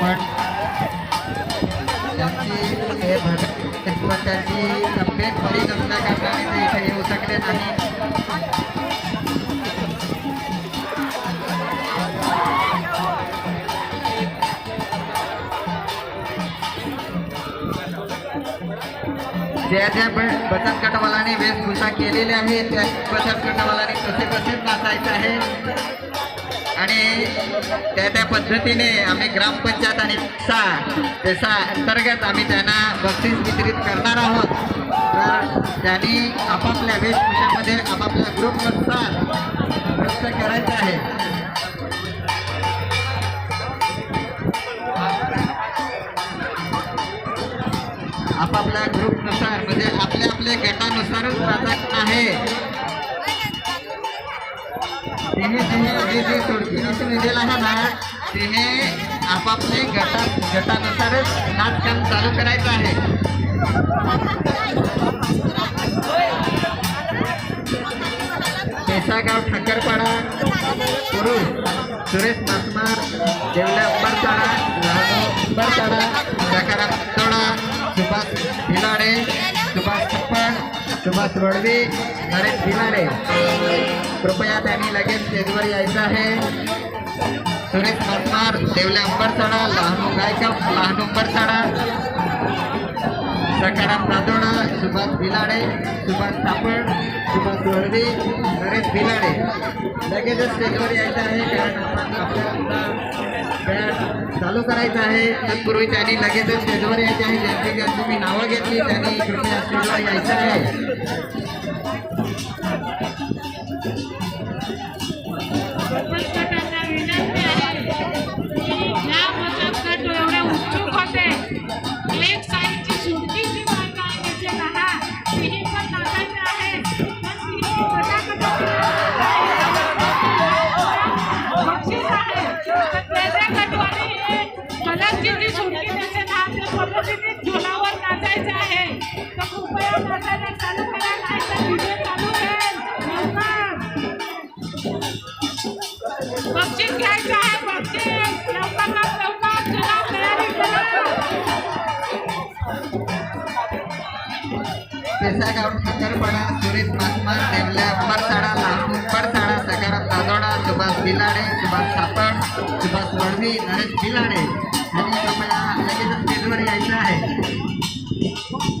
आपण त्यांची त्यांची तब्येत बरी नसल्या कारणाने ते इथे येऊ शकले नाही. ज्या ज्या बचत गटवालाने वेशभूषा केलेली आहे त्या बचत गटवालाने कसे कसे नाचायचं आहे? आणि त्या त्या पद्धतीने आम्ही ग्रामपंचायत आणि सा त्याचा अंतर्गत आम्ही त्यांना बक्षीस वितरित करणार आहोत. तर त्यांनी आपापल्या वेशभूषेमध्ये आपापल्या ग्रुपनुसार नृत्य करायचं आहे. आपापल्या ग्रुपनुसार म्हणजे आपल्या आपल्या गटानुसारच तिने जे जे दिलेलं आहे ना तिने आपापले गटा गटानुसारच नाचकाम चालू करायचं आहे. केसागाव ठाकरपाडा पुरुष सुरेश मासमार देवल्या अंबरचाडा लहान अंबरचाडा सकाराम तोडा सुभाष भिलाडे सुभाष वडवी नरेश भिमारे कृपया त्यांनी लगेच स्टेजवर यायचं आहे. सुरेश मतमार देवल्या अंबरसाडा लहान गायक लहान अंबरसाडा. सकाराम नांदोडा सुभाष भिलाडे सुभाष सापड सुभाष वळवी नरेश भिलाडे. लगेचच स्टेजवर यायचं आहे कारण आपल्याला चालू करायचं आहे. तत्पूर्वी त्यांनी लगेचच स्टेजवर यायचे आहे. ज्यांची ज्यांची मी नावं घेतली त्यांनी कृपया स्टेजवर यायचं आहे. या एवढे उत्सुक होते. एक कलरची जी सुटकी पद्धतीने झुलावर नाचायचे आहे. तर कृपया नाचायला चालू करा व्हिडिओ चालू बक्षीस घ्यायचं आहे बक्षीस. लवकरात लवकर चला तयारी करा. सुरेश देवल्या सकाराम दादोडा सुभाष बिलाडे सुभाष थापड सुभाष वडवी नरेश बिलाडे. Thank you.